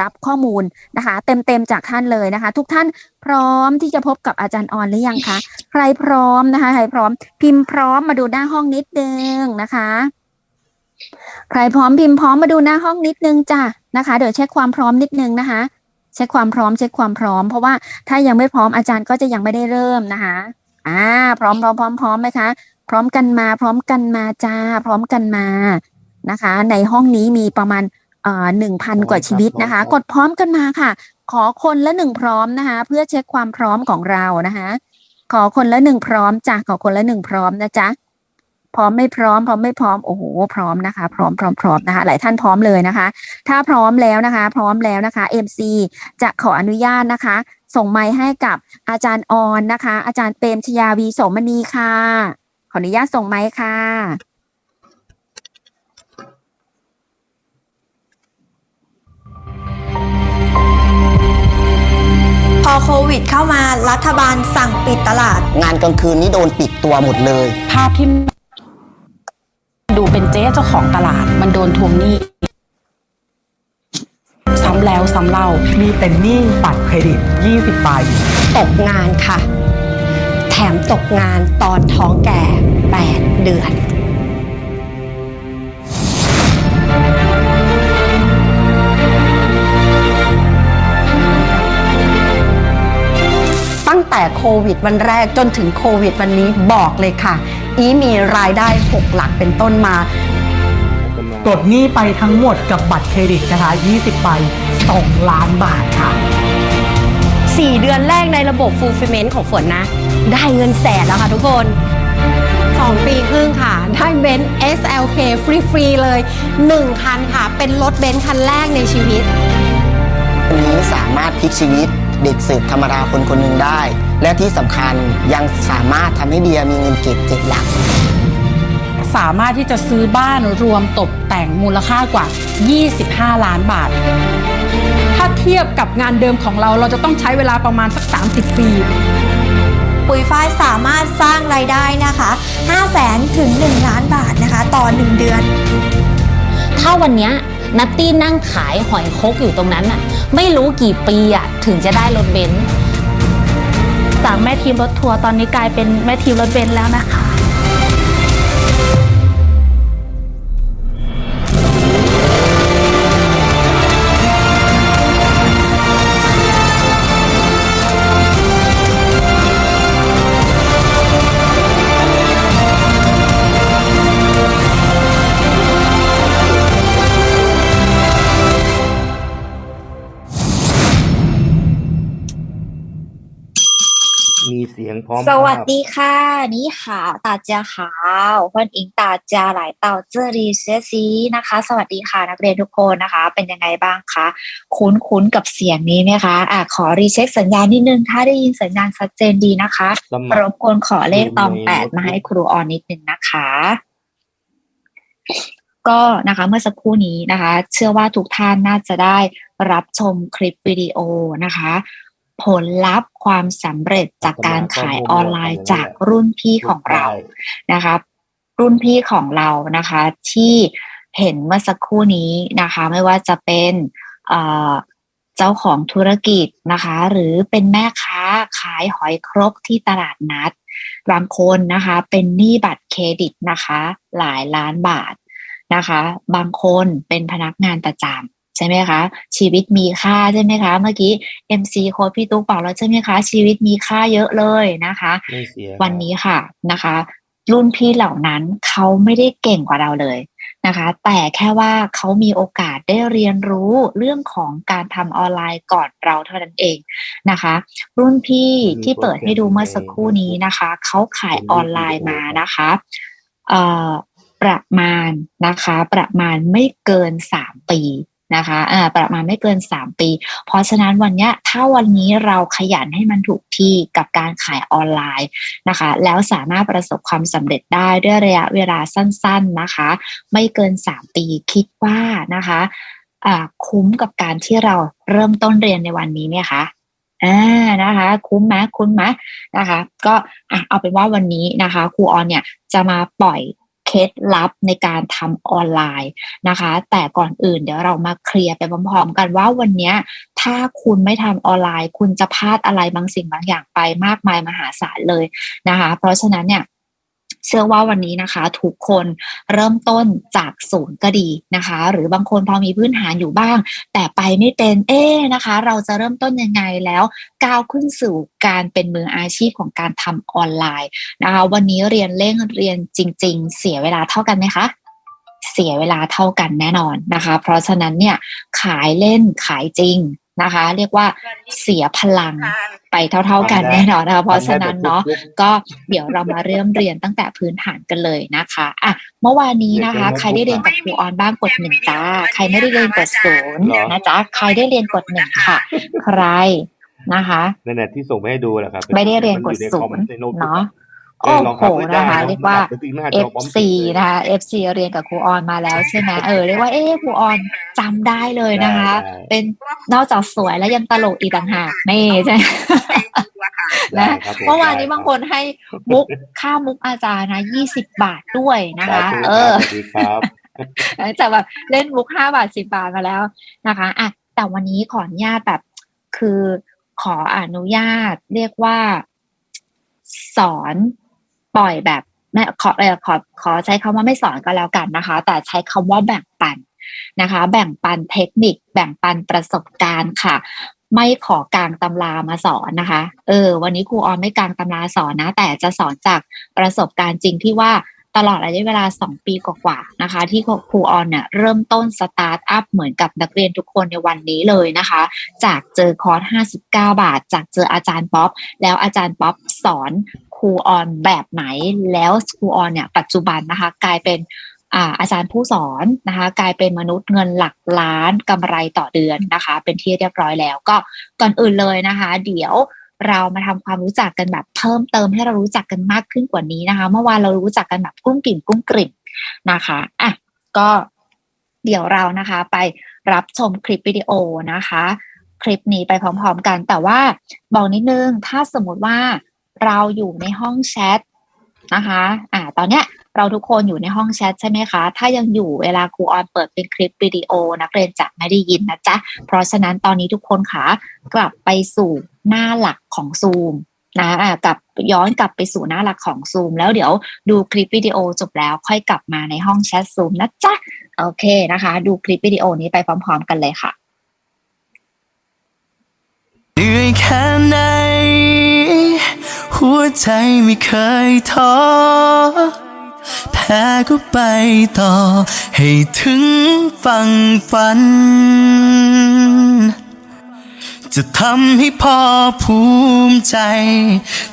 รับข้อมูลนะคะ เต็มๆจากท่านเลยนะคะ ทุกท่านพร้อมที่จะพบกับอาจารย์ออนหรือยังคะใครพร้อมนะคะใครพร้อมพิมพ์พร้อมมาดูหน้าห้องนิดนึงนะคะ ใครพร้อมพิมพ์พร้อมมาดูหน้าห้องนิดนึงจ้ะนะคะ เดี๋ยวเช็คความพร้อมนิดนึงนะคะเช็คความพร้อมเช็คความพร้อม เพราะว่าถ้ายังไม่พร้อมอาจารย์ก็จะยังไม่ได้เริ่มนะคะอ่าพร้อมพร้อมพร้อมพร้อมไหมคะ พร้อมกันมา พร้อมกันมาจ้า พร้อมกันมานะคะ ในห้องนี้มีประมาณ หนึ่งพันกว่าชีวิตนะคะ กดพร้อมกันมาค่ะ ขอคนละหนึ่งพร้อมนะคะ เพื่อเช็คความพร้อมของเรานะคะ ขอคนละหนึ่งพร้อมจ้ะขอคนละหนึ่งพร้อมนะจ๊ะพร้อมไม่พร้อมพร้อมไม่พร้อมโอ้โหพร้อมนะคะ พร้อมพร้อมพร้อมนะคะ หลายท่านพร้อมเลยนะคะ ถ้าพร้อมแล้วนะคะ พร้อมแล้วนะคะ MC จะขออนุญาตนะคะ ส่งไมค์ให้กับอาจารย์ออนนะคะ อาจารย์เปรมชยาวีโสมณีค่ะ ขออนุญาตส่งไมค์ค่ะ พอโควิดเข้ามารัฐบาลสั่งปิดตลาด งานกลางคืนนี่โดนปิดตัวหมดเลย ภาพที่ดูเป็นเจ๊เจ้าของตลาด มันโดนทวงหนี้ ซ้ำแล้วซ้ำเล่า มีแต่หนี้บัตรเครดิต 20ใบตกงานค่ะ แถมตกงานตอนท้องแก่ 8 เดือน แต่โควิดวันแรกจนถึงโควิดวันนี้บอกเลยค่ะ อีมีรายได้ 6 หลักเป็นต้นมา กดหนี้ไปทั้งหมดกับบัตรเครดิตนะคะ 20ใบ2ล้านบาทค่ะ 4 เดือนแรกในระบบ fulfillment ของฝนนะ ได้เงินแสนแล้วค่ะทุกคน 2 ปีครึ่งค่ะ ได้เบนซ์ SLK ฟรีๆเลย 1 คันค่ะ เป็นรถเบนซ์คันแรกในชีวิต วันนี้สามารถพลิกชีวิต เด็กเสิร์ฟธรรมดาคนคนหนึ่งได้ และที่สำคัญยังสามารถทำให้เดียมีเงินเก็บเจ็ดหลัก สามารถที่จะซื้อบ้านรวมตกแต่งมูลค่ากว่า 25 ล้านบาท ถ้าเทียบกับงานเดิมของเราเราจะต้องใช้เวลาประมาณสัก 30 ปี ปุ๋ยฝ้ายสามารถสร้างรายได้นะคะ 5 0 0แสนถึง 1 ล้านบาทนะคะ ต่อ 1 เดือน ถ้าวันเนี้ย นัตตี้นั่งขายหอยคกอยู่ตรงนั้นน่ะไม่รู้กี่ปีอะถึงจะได้รถเบนซ์จากแม่ทีมรถทัวร์ตอนนี้กลายเป็นแม่ทีมรถเบนซ์แล้วนะคะ มีเสียงพร้อมสวัสดีค่ะ นี่ค่ะตาจาขาววันอิงตาจาหลายเต่าเจอรีเชซีนะคะ สวัสดีค่ะนักเรียนทุกคนนะคะ เป็นยังไงบ้างคะคุ้นคุ้นกับเสียงนี้ไหมคะอะขอรีเช็คสัญญาณนิดนึง ถ้าได้ยินสัญญาณชัดเจนดีนะคะรบกวนขอเลขตองแปดมาให้ครูออนนิดนึงนะคะก็นะคะเมื่อสักครู่นี้นะคะ เชื่อว่าทุกท่านน่าจะได้รับชมคลิปวิดีโอนะคะ ผลลัพธ์ความสำเร็จจากการขายออนไลน์จากรุ่นพี่ของเรานะคะรุ่นพี่ของเรานะคะ ที่เห็นเมื่อสักครู่นี้นะคะ ไม่ว่าจะเป็นเอ่อเจ้าของธุรกิจนะคะ หรือเป็นแม่ค้าขายหอยครกที่ตลาดนัด บางคนนะคะเป็นหนี้บัตรเครดิตนะคะ หลายล้านบาทนะคะ บางคนเป็นพนักงานประจำ ใช่ไหมคะ ชีวิตมีค่าใช่ไหมคะ เมื่อกี้ MC โค้ดพี่ตุ๊กบอกแล้วใช่ไหมคะ ชีวิตมีค่าเยอะเลยนะคะไม่เสียวันนี้ค่ะนะคะ รุ่นพี่เหล่านั้นเขาไม่ได้เก่งกว่าเราเลยนะคะ แต่แค่ว่าเขามีโอกาสได้เรียนรู้เรื่องของการทำออนไลน์ก่อนเราเท่านั้นเองนะคะ รุ่นพี่ที่เปิดให้ดูเมื่อสักครู่นี้นะคะเขาขายออนไลน์มานะคะเอ่อประมาณนะคะ ประมาณไม่เกินสามปี นะคะอ่าประมาณไม่เกินสามปี เพราะฉะนั้นวันเนี้ยถ้าวันนี้เราขยันให้มันถูกที่กับการขายออนไลน์นะคะ แล้วสามารถประสบความสำเร็จได้ด้วยระยะเวลาสั้น ๆนะคะ ไม่เกิน 3 ปีคิดว่านะคะอ่าคุ้มกับการที่เราเริ่มต้นเรียนในวันนี้ไหมคะอ่านะคะ คุ้มไหมคุ้มไหมนะคะ ก็อะเอาเป็นว่าวันนี้นะคะครูออนเนี่ยจะมาปล่อย ล็ดลับในการทำออนไลน์นะคะ แต่ก่อนอื่นเดี๋ยวเรามาเคลียร์ไปพร้อมๆกันว่าวันนี้ถ้าคุณไม่ทำออนไลน์ คุณจะพลาดอะไรบางสิ่งบางอย่างไปมากมายมหาศาลเลยนะคะ เพราะฉะนั้นเนี่ย เชื่อว่าวันนี้นะคะทุกคนเริ่มต้นจากศูนย์ก็ดีนะคะ หรือบางคนพอมีพื้นฐานอยู่บ้าง แต่ไปไม่เป็น เอ๊นะคะ เราจะเริ่มต้นยังไงแล้วก้าวขึ้นสู่การเป็นมืออาชีพของการทำออนไลน์นะคะวันนี้เรียนเร่งเรียนจริง ๆ เสียเวลาเท่ากันไหมคะเสียเวลาเท่ากันแน่นอนนะคะ เพราะฉะนั้นเนี่ยขายเล่นขายจริง นะคะ เรียกว่าเสียพลังไปเท่า ๆกันแน่นอนนะคะเพราะฉะนั้นเนาะก็เดี๋ยวเรามาเริ่มเรียนตั้งแต่พื้นฐานกันเลยนะคะอะเมื่อวานนี้นะคะ ใครได้เรียนกับครูออนบ้างกดหนึ่งจ้า ใครไม่ได้เรียนกดศูนย์เหรอนะจ๊ะใครได้เรียนกดหนึ่งค่ะ ใครนะคะนั่นแหละที่ส่งไปให้ดูแหละครับไม่ได้เรียนกดมัอศูใคอมนย์ในโน้ตบุ๊กเนาะเอ โอ้อลองโหทำไม่ได้นะคะเรียกว่าไปติดหน้าจอพร้อม FC นะคะ FC เรียนกับครูออนมาแล้วใช่ไหมเออเรียกว่าเอ๊ะครูออนจำได้เลยนะคะได้เป็นนอกจากสวยแล้วยังตลกอีกต่างหากนี่ใช่ไหมได้นะครับผมเมื่อวานนี้ได้บางคนให้มุกค่ามุกอาจารย์นะยี่สิบบาทด้วยนะคะสาธุเออสวัสดีครับหลังจากแบบเล่นมุกห้าบาทสิบาทมาแล้วนะคะอะแต่วันนี้ขออนุญาตแบบ คือขออนุญาตเรียกว่าสอน ปล่อยแบบไม่ขอเออขอขอใช้คำว่าไม่สอนก็แล้วกันนะคะ แต่ใช้คำว่าแบ่งปันนะคะ แบ่งปันเทคนิค แบ่งปันประสบการณ์ค่ะ ไม่ขอกลางตำรามาสอนนะคะ เออ วันนี้ครูออนไม่กลางตำราสอนนะ แต่จะสอนจากประสบการณ์จริงที่ว่าตลอดระยะเวลา 2 ปีกว่าๆนะคะ ที่ครูออนเนี่ยเริ่มต้นสตาร์ทอัพเหมือนกับนักเรียนทุกคนในวันนี้เลยนะคะ จากเจอคอร์ส59 บาท จากเจออาจารย์ป๊อป แล้วอาจารย์ป๊อปสอน รูออนแบบไหนแล้วครูออนเนี่ยปัจจุบันนะคะกลายเป็นอ่าอาจารย์ผู้สอนนะคะกลายเป็นมนุษย์เงินหลักล้านกำไรต่อเดือนนะคะ เป็นที่เรียบร้อยแล้วก็ก่อนอื่นเลยนะคะ เดี๋ยวเรามาทำความรู้จักกันแบบเพิ่มเติมให้เรารู้จักกันมากขึ้นกว่านี้นะคะ เมื่อวานเรารู้จักกันแบบกุ้งกลิ่นกุ้งกลิ่นนะคะอะก็เดี๋ยวเรานะคะไปรับชมคลิปวิดีโอนะคะ คลิปนี้ไปพร้อมๆกัน แต่ว่าบอกนิดนึงถ้าสมมติว่า เราอยู่ในห้องแชทนะคะ อ่า ตอนเนี้ยเราทุกคนอยู่ในห้องแชทใช่ไหมคะ ถ้ายังอยู่เวลาครูออนเปิดเป็นคลิปวิดีโอนักเรียนจะไม่ได้ยินนะจ๊ะ เพราะฉะนั้นตอนนี้ทุกคนคะกลับไปสู่หน้าหลักของซูมนะอ่ากลับย้อนกลับไปสู่หน้าหลักของซูมแล้วเดี๋ยวดูคลิปวิดีโอจบแล้วค่อยกลับมาในห้องแชทซูมนะจ๊ะ โอเคนะคะ ดูคลิปวิดีโอนี้ไปพร้อม ๆ กันเลยค่ะเหนื่อยแค่ไหน ใจไม่เคยท้อแพ้ก็ไปต่อ ให้ถึงฝั่งฝัน จะทำให้พ่อภูมิใจ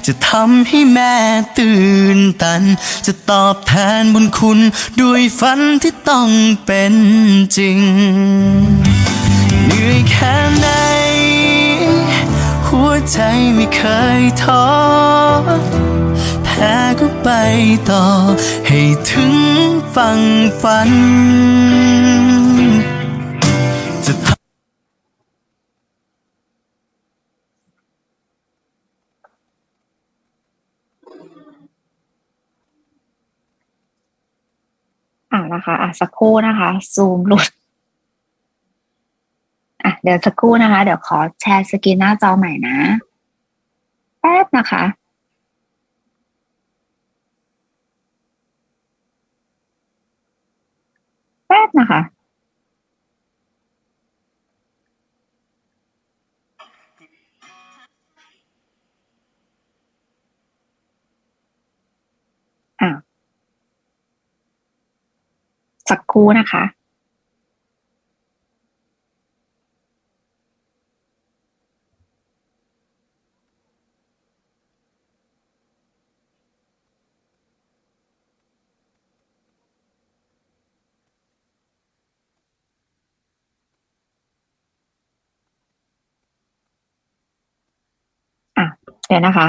จะทำให้แม่ตื่นตัน จะตอบแทนบุญคุณ ด้วยฝันที่ต้องเป็นจริง เหนื่อยแค่ไหน ใจไม่เคยท้อแพ้ก็ไปต่อ ให้ถึงฝั่งฝันจะทอ่านะคะอะสักครู่นะคะ ซูมหลุด อะเดี๋ยวสักครู่นะคะ เดี๋ยวขอแชร์สกรีนหน้าจอใหม่นะแป๊บนะคะแป๊บนะคะอะสักครู่นะคะ อะ เนี่ยนะคะ